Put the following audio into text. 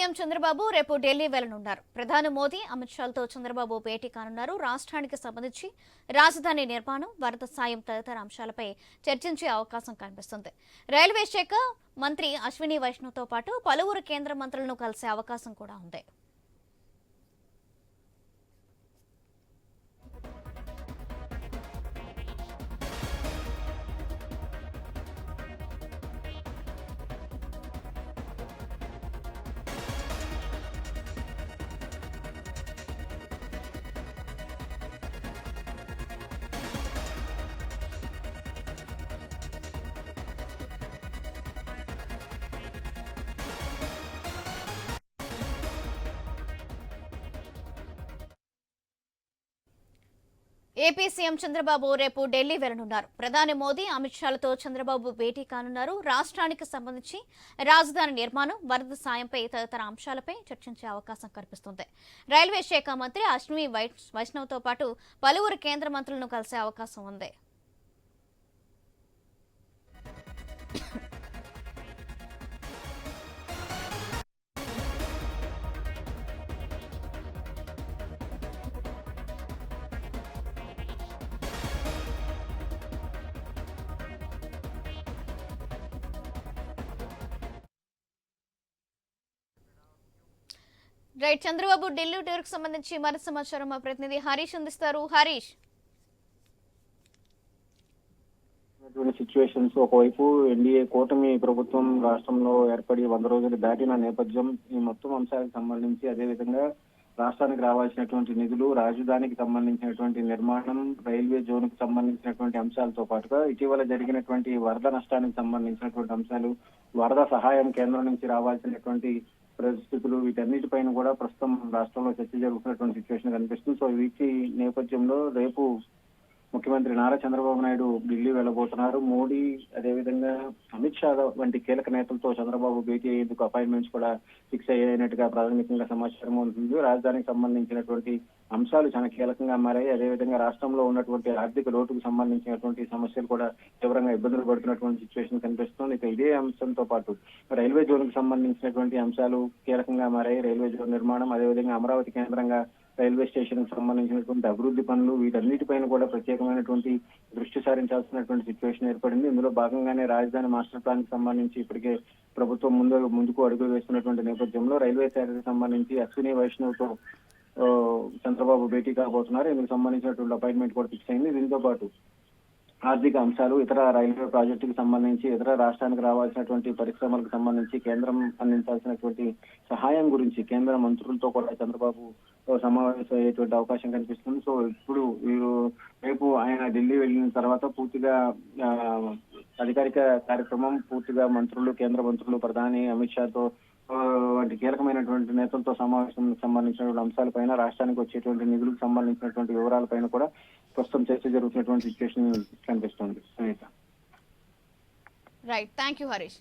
CM Chandrababu రేపు ఢిల్లీ వెళ్ళనున్నారు ప్రధాని మోదీ అమిత్ షాలతో చంద్రబాబు భేటీ కానున్నారు. రాష్ట్రానికి సంబంధించి రాజధాని నిర్మాణం వరద సాయం తదితర అంశాలపై చర్చించే అవకాశం కనిపిస్తుంది. రైల్వే శాఖ మంత్రి అశ్విని వైష్ణవ్తో పాటు పలువురు కేంద్ర మంత్రులను కలిసే అవకాశం కూడా ఉంది. ఏపీ సీఎం చంద్రబాబు రేపు ఢిల్లీ వెళ్ళనున్నారు. ప్రధాని మోదీ అమిత్ షాలతో చంద్రబాబు భేటీ కానున్నారు. రాష్ట్రానికి సంబంధించి రాజధాని నిర్మాణం వరద సాయంపై తదితర అంశాలపై చర్చించే అవకాశం కనిపిస్తుంది రైల్వే శాఖ మంత్రి అశ్విని వైష్ణవ్తో పాటు పలువురు కేంద్ర మంత్రులను కలిసే అవకాశం ఉంది. రైట్ చంద్రబాబు ఢిల్లీ టూర్కి సంబంధించి మరింత సమాచారం మా ప్రతినిధి హరీష్ అందిస్తారు. హరీష్. సిచ్యువేషన్స్ ఒకవైపు ఎన్డీఏ కూటమి ప్రభుత్వం రాష్ట్రంలో ఏర్పడి వంద రోజులు దాటిన నేపథ్యం ఈ మొత్తం అంశాలకు సంబంధించి అదేవిధంగా రాష్ట్రానికి రావాల్సినటువంటి నిధులు రాజధానికి సంబంధించినటువంటి నిర్మాణం రైల్వే జోన్కు సంబంధించినటువంటి అంశాలతో పాటుగా ఇటీవల జరిగినటువంటి వరద నష్టానికి సంబంధించినటువంటి అంశాలు వరద సహాయం కేంద్రం నుంచి రావాల్సినటువంటి పరిస్థితులు వీటన్నిటిపైన కూడా ప్రస్తుతం రాష్ట్రంలో చర్చ జరుగుతున్నటువంటి సిచ్యువేషన్ కనిపిస్తుంది. సో వీటి నేపథ్యంలో రేపు ముఖ్యమంత్రి నారా చంద్రబాబు నాయుడు ఢిల్లీ వెళ్ళబోతున్నారు. మోడీ అదేవిధంగా అమిత్ షా వంటి కీలక నేతలతో చంద్రబాబు భేటీ అయ్యేందుకు అపాయింట్మెంట్స్ కూడా ఫిక్స్ అయ్యేనట్టుగా ప్రాథమికంగా సమాచారం ఉంటుంది రాజధానికి సంబంధించినటువంటి అంశాలు చాలా కీలకంగా మారాయి. అదేవిధంగా రాష్ట్రంలో ఉన్నటువంటి ఆర్థిక లోటుకు సంబంధించినటువంటి సమస్యలు కూడా తీవ్రంగా ఇబ్బందులు పడుతున్నటువంటి సిచ్యువేషన్ కనిపిస్తుంది. ఇక ఇదే అంశంతో పాటు రైల్వే జోన్ సంబంధించినటువంటి అంశాలు కీలకంగా మారాయి. రైల్వే జోన్ నిర్మాణం అదేవిధంగా అమరావతి కేంద్రంగా రైల్వే స్టేషన్కు సంబంధించినటువంటి అభివృద్ధి పనులు వీటన్నిటిపైన కూడా ప్రత్యేకమైనటువంటి దృష్టి సారించాల్సినటువంటి సిచ్యువేషన్ ఏర్పడింది. ఇందులో భాగంగానే రాజధాని మాస్టర్ ప్లాన్కి సంబంధించి ఇప్పటికే ప్రభుత్వం ముందు ముందుకు అడుగులు వేస్తున్నటువంటి నేపథ్యంలో రైల్వే శాఖకు సంబంధించి అశ్విని వైష్ణవ్తో చంద్రబాబు భేటీ కాబోతున్నారు. ఇందుకు సంబంధించినటువంటి అపాయింట్మెంట్ కూడా ఫిక్స్ అయింది. దీంతో పాటు ఆర్థిక అంశాలు ఇతర రైల్వే ప్రాజెక్టుకు సంబంధించి ఇతర రాష్ట్రానికి రావాల్సినటువంటి పరిశ్రమలకు సంబంధించి కేంద్రం అందించాల్సినటువంటి సహాయం గురించి కేంద్ర మంత్రులతో కూడా చంద్రబాబు సమావేశం అయ్యేటువంటి అవకాశం కనిపిస్తుంది. సో ఇప్పుడు వీరు రేపు ఆయన ఢిల్లీ వెళ్ళిన తర్వాత పూర్తిగా అధికారిక కార్యక్రమం పూర్తిగా మంత్రులు కేంద్ర మంత్రులు ప్రధాని అమిత్ షాతో వంటి కీలకమైనటువంటి నేతలతో సమావేశం సంబంధించినటువంటి అంశాలపైన రాష్ట్రానికి వచ్చేటువంటి నిధులకు సంబంధించినటువంటి వివరాలపైన కూడా ప్రస్తుతం చర్చ జరుగుతున్నటువంటి సిచ్యువేషన్ కనిపిస్తుంది Sunitha right thank you Harish